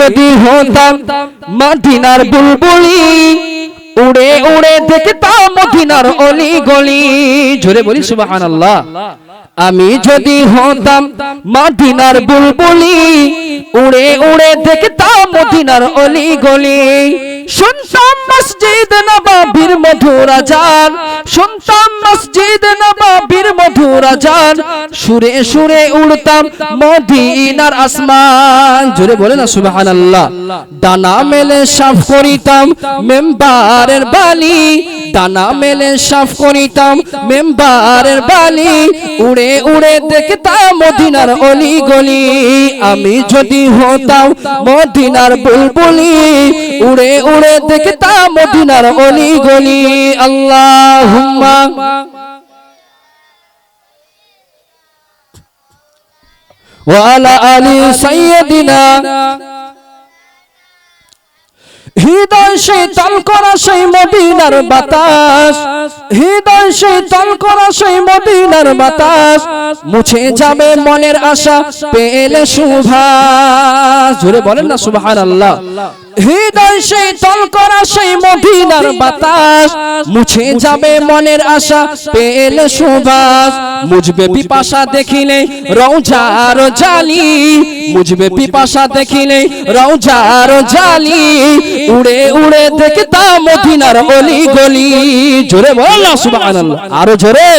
যদি হতাম মাদিনার বুলবুলি, উড়ে উড়ে দেখতাম মদিনার অলি গলি জোরে বলি সুবহানাল্লাহ। আমি যদি হতাম মাদিনার বুলবুলি, উড়ে উড়ে দেখতাম মদিনার অলি গলি শুনতাম মসজিদ নবাবির মধুর আজান। শুনতাম মসজিদ নবাবির মধুর আজান। সুরে সুরে উড়তাম মদিনার আসমান। জোরে বলে না, সুবহানাল্লাহ। ডানা মেলে সাফ করিতাম মেম্বারের বালি ডানা মেলে সাফ করিতাম মেম্বারের বালি উড়ে উড়ে দেখতাম মদিনার অলি গলি আমি যদি হতাম মদিনার বুলবুলি, উড়ে উড়ে দেখতাম মদিনার অলি গলি আল্লাহুম্মা। ওয়ালা আলি সাইয়্যিদিনা। হৃদয় শীতল করা সেই মদিনার বাতাস। হৃদয় শীতল করা সেই মদিনার বাতাস। মুছে যাবে মনের আশা, পেলে সুভাষ জোরে বলেন না সুবহানাল্লাহ। হৃদয় শীতল করা সেই মদিনার বাতাস। মুছে যাবে মনের আশা, পেলে সুভাষ মুজবে পিপাসা দেখিলে রৌজার জালি মুজবে পিপাসা দেখিলে রৌজার জালি উড়ে উড়ে দেখতাম মদিনার অলি গলি। জোরে বল সুবহানাল্লাহ। আরও জোরে।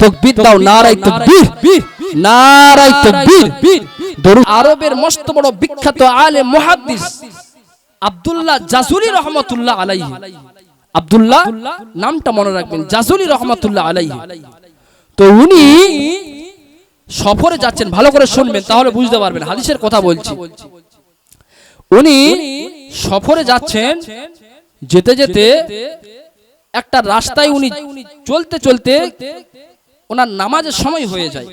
তাকবীর দাও নারাই তাকবীর। নারাই তাকবীর। আরবের মস্ত বড় বিখ্যাত আলেম মুহাদ্দিস। আব্দুল্লাহ জাজুলি রহমতুল্লাহ আলাইহি। আব্দুল্লাহ, নামটা মনে রাখবেন, জাজুলি রহমতুল্লাহ আলাইহি। তো উনি সফরে যাচ্ছেন, ভালো করে শুনবেন, তাহলে বুঝতে পারবেন, হাদিসের কথা বলছি। উনি সফরে যাচ্ছেন, যেতে যেতে একটা রাস্তায় উনি চলতে চলতে ওনার নামাজের সময় হয়ে যায়,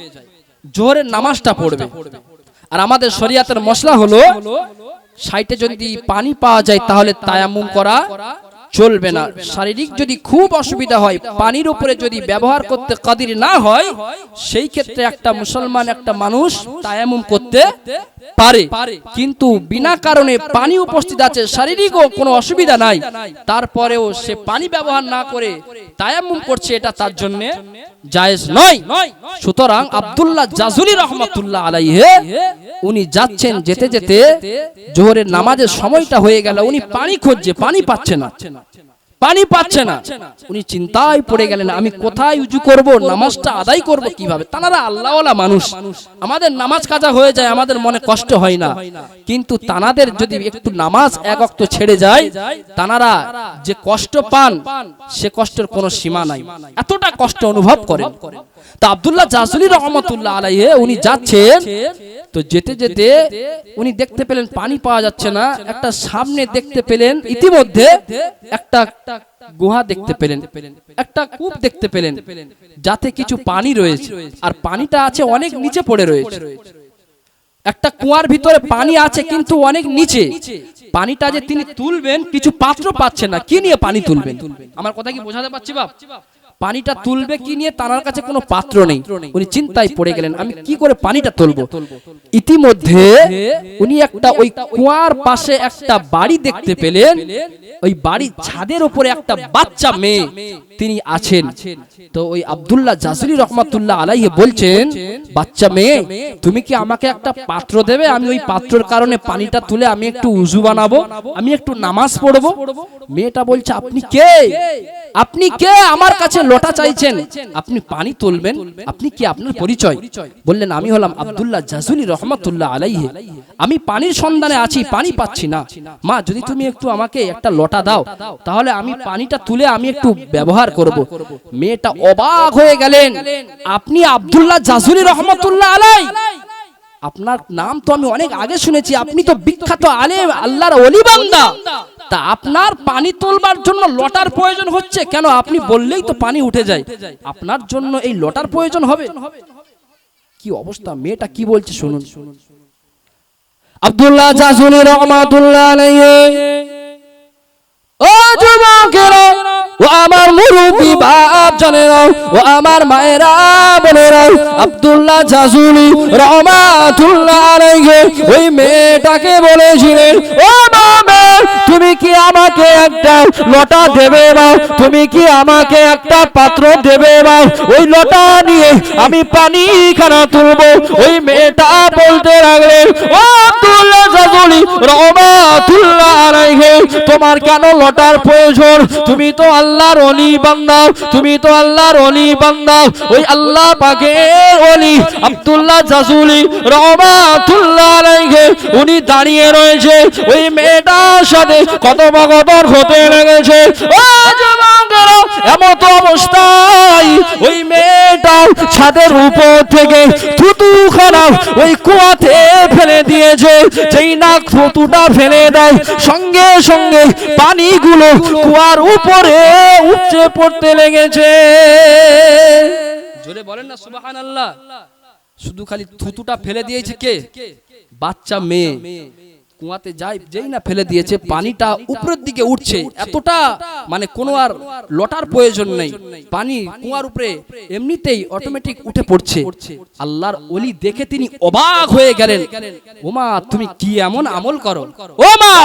জোহরের নামাজটা পড়বে। আর আমাদের শরিয়াতের মশলা হলো সাইটে যদি পানি পাওয়া যায় তাহলে তায়ামুম করা চলবে না। শারীরিক যদি খুব অসুবিধা হয় পানির উপরে যদি ব্যবহার করতে কাদির না হয় সেই ক্ষেত্রে একটা মুসলমান একটা মানুষ তায়ামুম করতে পারে। কিন্তু বিনা কারণে পানি উপস্থিত আছে শারীরিকও কোনো অসুবিধা নাই। তারপরেও সে পানি ব্যবহার না করে তায়ামুম করছে এটা তার জন্য জায়েজ নয়। সুতরাং আব্দুল্লাহ জাজুলি রহমাতুল্লাহ আলাইহে উনি যাচ্ছেন যেতে যেতে জোহরের নামাজের সময়টা হয়ে গেল উনি পানি খুঁজছে পানি পাচ্ছে না। পানি পাচ্ছে না। উনি চিন্তায় পড়ে গেলেন, আমি কোথায় উজু করব, নামাজটা আদায় করব কীভাবে? তানারা আল্লাহওয়ালা মানুষ। আমাদের নামাজ কাজা হয়ে যায়, আমাদের মনে কষ্ট হয় না। কিন্তু তানাদের যদি একটু নামাজ এক অক্ত ছেড়ে যায়, তানারা যে কষ্ট পান, সে কষ্টের কোনো সীমা নাই। এতটা কষ্ট অনুভব করেন। তা আব্দুল্লাহ জাসুলি রহমতুল্লাহ আলাইহে, উনি যাচ্ছেন তো যেতে যেতে উনি দেখতে পেলেন পানি পাওয়া যাচ্ছে না, একটা সামনে দেখতে পেলেন, ইতিমধ্যে একটা গুহা দেখতে পেলেন, একটা কূপ দেখতে পেলেন, যাতে কিছু পানি রয়েছে, আর পানিটা আছে অনেক নিচে পড়ে রয়েছে। একটা কুয়ার ভিতরে পানি আছে কিন্তু অনেক নিচে। পানিটা যে তিনি তুলবেন, কিছু পাত্র পাচ্ছে না। কি নিয়ে পানি তুলবেন? আমার কথা কি বোঝাতে পারছি বাপ? পানিটা তুলবে কি নিয়ে তার কাছে কোনো পাত্র নেই। উনি চিন্তায় পড়ে গেলেন আমি কি করে পানিটা তুলবো? ইতিমধ্যে উনি একটা ওই কুয়ার পাশে একটা বাড়ি দেখতে পেলেন। ওই বাড়ির ছাদের উপরে একটা বাচ্চা মেয়ে তিনি আছেন। তো ওই আব্দুল্লাহ জাসুলি রহমাতুল্লাহ আলাইহি বলছেন বাচ্চা মেয়ে তুমি কি আমাকে একটা পাত্র দেবে? আমি ওই পাত্রের কারণে পানিটা তুলে আমি একটু উজু বানাবো। আমি একটু নামাজ পড়ব। মেয়েটা বলছে আপনি কে? আপনি কে? আমার কাছে লোটা চাইছেন। আপনি পানি তুলবেন। আপনি কি আপনার পরিচয়? বললেন, আমি হলাম আব্দুল্লাহ জাজুলি রহমতুল্লাহ আলাইহে। আমি পানির সন্ধানে আছি, পানি পাচ্ছি না। মা, যদি তুমি একটু আমাকে একটা লোটা দাও, তাহলে আমি পানিটা তুলে আমি একটু ব্যবহার করব। মেয়েটা অবাক হয়ে গেলেন। আপনি আব্দুল্লাহ জাজুলি রহমতুল্লাহ আলাই? আপনার নাম তো আমি অনেক আগে শুনেছি। আপনি তো বিখ্যাত আলেম, আল্লাহর অলি বান্দা। তা আপনার পানি তোলবার জন্য লটার প্রয়োজন হচ্ছে। কেন? আপনি বললেই তো পানি উঠে যায়। আপনার জন্য এই লটার প্রয়োজন হবে। কি অবস্থা? মেয়েটা কি বলছে শুনুন। আব্দুল্লাহ জাজুলি রহমাতুল্লাহ ও যুবকেরা, ও আমার মুরব্বী বাপ জানেরাও ও আমার মায়েরা বোনেরাও আব্দুল্লাহ জাজুলি রহমাতুল্লাহ আলাইহি, ওই মেয়েটাকে বলেছিলেন, ও তুমি কি আমাকে একটা লটা দেবে বা তুমি কি আমাকে একটা পাত্র দেবে বা ওই লটা নিয়ে আমি পানি খানা তুলব। ওই মেয়েটা বলতে লাগলেন ও আব্দুল্লাহ জাজুলি রহমাতুল্লাহ আলাইহি, তোমার কেন লটার প্রয়োজন। তুমি তো আল্লাহর অলি বান্দা। তুমি তো আল্লাহর অলি বান্দা। ওই আল্লাহ পাকের অলি আব্দুল্লাহ জাজুলি রহমাতুল্লাহ আলাইহি উনি দাঁড়িয়ে রয়েছে। ওই মেয়েটার সাথে কত কথোপকথন হতে লেগেছে। ও যুবকেরা এমত অবস্থায় ওই মেয়েটা ছাদের উপর থেকে থুতু খানা ওই কুয়াতে ফেলে দিয়েছে। যেই না থুতুটা ফেলে দেয় সঙ্গে সঙ্গে পানিগুলো কুয়ার উপরে উপচে পড়তে লেগেছে। জোরে বলেন না সুবাহান আল্লাহ শুধু খালি থুতুটা ফেলে দিয়েছে কে? বাচ্চা মেয়ে। কুয়াতে যাই, যেই না ফেলে দিয়েছে, পানিটা উপরের দিকে উঠছে। এতটা মানে কোনো আর লটার প্রয়োজন নেই। পানি কুয়ার উপরে এমনিতেই অটোমেটিক উঠে পড়ছে। আল্লাহর ওলি দেখে তিনি অবাক হয়ে গেলেন। ওমা, তুমি কি এমন আমল করো? ও মা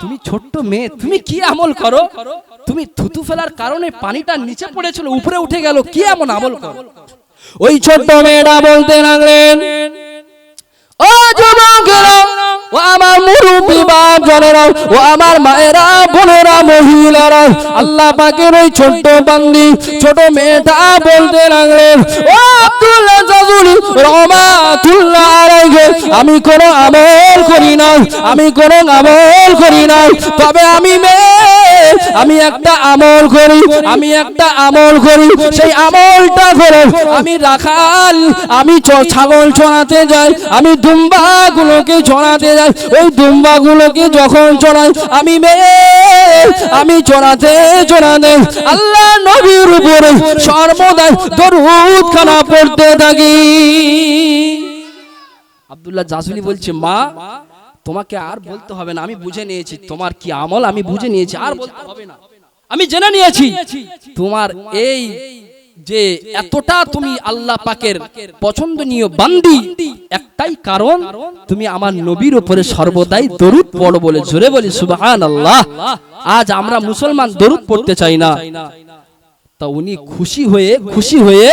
তুমি ছোট্ট মেয়ে, তুমি কি আমল করো? তুমি থুতু ফেলার কারণে পানিটা নিচে পড়েছিল, উপরে উঠে গেল, কি এমন আমল করো? ওই ছোট্ট মেয়েটা বলতে লাগলেন, ও যুবকেরা ও আমার মুরুবি বা জনেরা, ও আমার মায়েরা, বোনেরা, মহিলারা, আল্লাহ পাকের ওই ছোট বান্দি, ছোট মেয়েটা বলতে লাগলেন, ও আব্দুল্লাহ জাজুলি রহমাতুল্লাহ আলাইহি, আমি কোন আমল করি না আমি কোন আমল করি না তবে আমি মেয়ে। আমি একটা আমল করি আমি একটা আমল করি। সেই আমলটা করে আমি রাখাল আমি ছাগল চড়াতে যাই। আমি দুম্বা গুলোকে চড়াতে যাই। ওই দুম্বা গুলোকে যখন চড়াই আমি মেয়ে আমি চড়াতে চড়াতে আল্লাহ নবীর উপরে সর্বদাই দরুদ খানা পড়তে থাকি। আব্দুল্লাহ জাসুলি বলছে মা তোমাকে আর বলতে হবে না আমি বুঝে নিয়েছি তোমার কি আমল আমি বুঝে নিয়েছি আর বলতে হবে না। আমি জেনে নিয়েছি তোমার এই যে এতটা তুমি আল্লাহ পাকের পছন্দনীয় বান্দি একটাই কারণ তুমি আমার নবীর উপরে সর্বদাই দরুদ পড়ো বলে জোরে বলি সুবাহান আল্লাহ আজ আমরা মুসলমান দরুদ পড়তে চাই না। তা উনি খুশি হয়ে খুশি হয়ে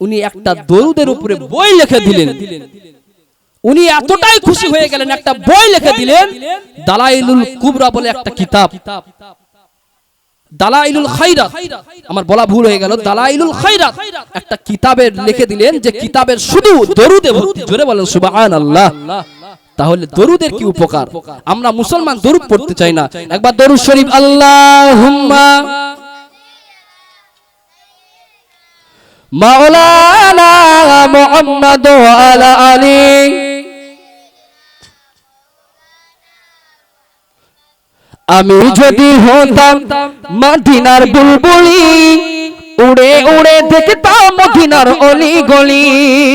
উনি একটা দরুদের উপরে বই লিখে দিলেন। উনি এতটাই খুশি হয়ে গেলেন একটা বই লিখে দিলেন দালাইলুল কুবরা বলে একটা কিতাব। দালাইলুল খাইরাত। আমার বলা ভুল হয়ে গেল দালাইলুল খাইরাত। একটা কিতাবের লিখে দিলেন যে কিতাবের শুধু দরুদে ভর্তি। জোরে বলেন সুবহানাল্লাহ। তাহলে দরুদের কি উপকার? আমরা মুসলমান দরুদ পড়তে চাই না। একবার দরুদ শরীফ আল্লাহুম্মা। মাওলানা মুহাম্মদ ওয়া আলা আলী। আমি যদি হতাম মদিনার বুলবুলি উড়ে উড়ে দেখতাম মদিনার অলি গলি।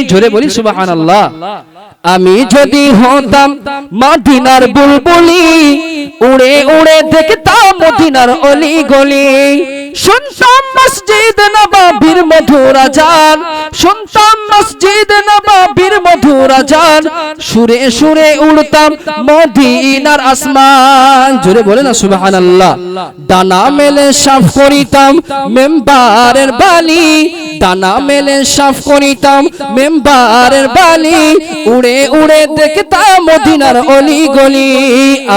জোরে বলি সুবহানাল্লাহ। আমি যদি হতাম মদিনার বুলবুলি উড়ে উড়ে দেখতাম মদিনার অলি গলি। শুনতাম মসজিদ নবাবির মধুর আজান, শুনতাম মসজিদ নবাবির মধুর আজান। সুরে সুরে উড়তাম মদিনার আসমান। জোরে বলে না, সুবহানাল্লাহ। ডানা মেলে সাফ করিতাম মেম্বারের বালি ডানা মেলে সাফ করিতাম মেম্বারের বালি উড়ে উড়ে দেখতাম মদিনার অলি গলি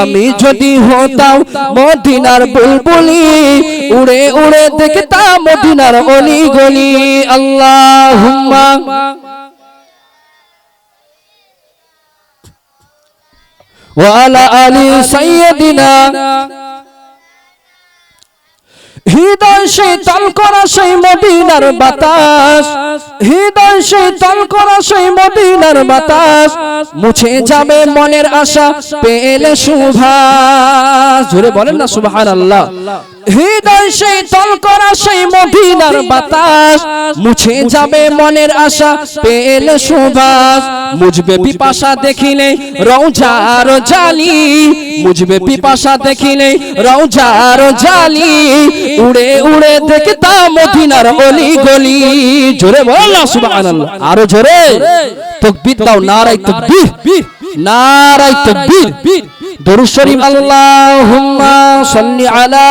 আমি যদি হতাম মদিনার বুলবুলি উড়ে উড়ে দেখতাম মদিনার অলি গলি আল্লাহুম্মা। ওয়ালা আলী সাইয়্যিদিনা। হৃদয় শীতল করা সেই মদিনার বাতাস। হৃদয় শীতল করা সেই মদিনার বাতাস। মুছে মনের আশা, পেলে সুভাষ জোরে বলেন না সুবহানাল্লাহ। হৃদয় সেই তল করা সেই মদিনার বাতাস। মুছে যাবে মনের আশা, পেলে সুবাস মুজবে পিপাসা দেখিলে রৌজার জালি। মুজবে পিপাসা দেখিলে রৌজার জালি। উড়ে উড়ে দেখতাম মদিনার অলি গলি। জোরে বল সুবহানাল্লাহ। আরও জোরে। তাকবীর দাও নারাই তাকবীর। নারাই তাকবীর। দরুদ শরীফ আল্লাহুম্মা সাল্লি আলা